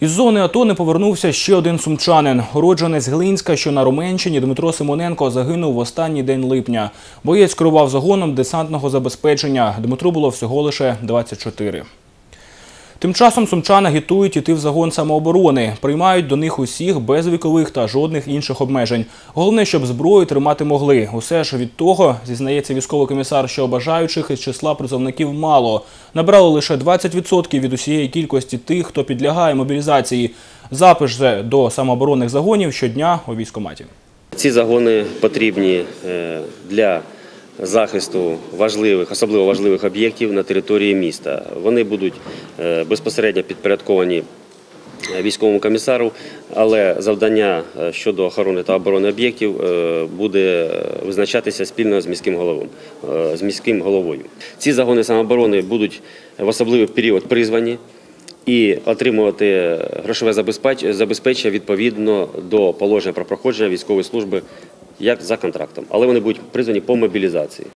Із зони АТО не повернувся ще один сумчанин. Уродженець Глинська, що на Руменщині, Дмитро Симоненко загинув в останній день липня. Боєць керував загоном десантного забезпечення. Дмитру було всього лише 24. Тим часом сумчани агітують іти в загон самооборони. Приймають до них усіх без вікових та жодних інших обмежень. Головне, щоб зброю тримати могли. Усе ж від того, зізнається військовий комісар, що бажаючих із числа призовників мало. Набрали лише 20% від усієї кількості тих, хто підлягає мобілізації. Запис же до самооборонних загонів щодня у військкоматі. Ці загони потрібні е, для захисту важливих, особливо важливих об'єктів на території міста. Вони будуть е, безпосередньо підпорядковані е, військовому комісару, але завдання е, щодо охорони та оборони об'єктів буде визначатися спільно з міським головом з міським головою. Ці загони самооборони будуть в особливий період призвані і отримувати грошове забезпеч- забезпечення відповідно до положення про проходження військової служби як за контрактом, але вони будуть призвані по мобілізації.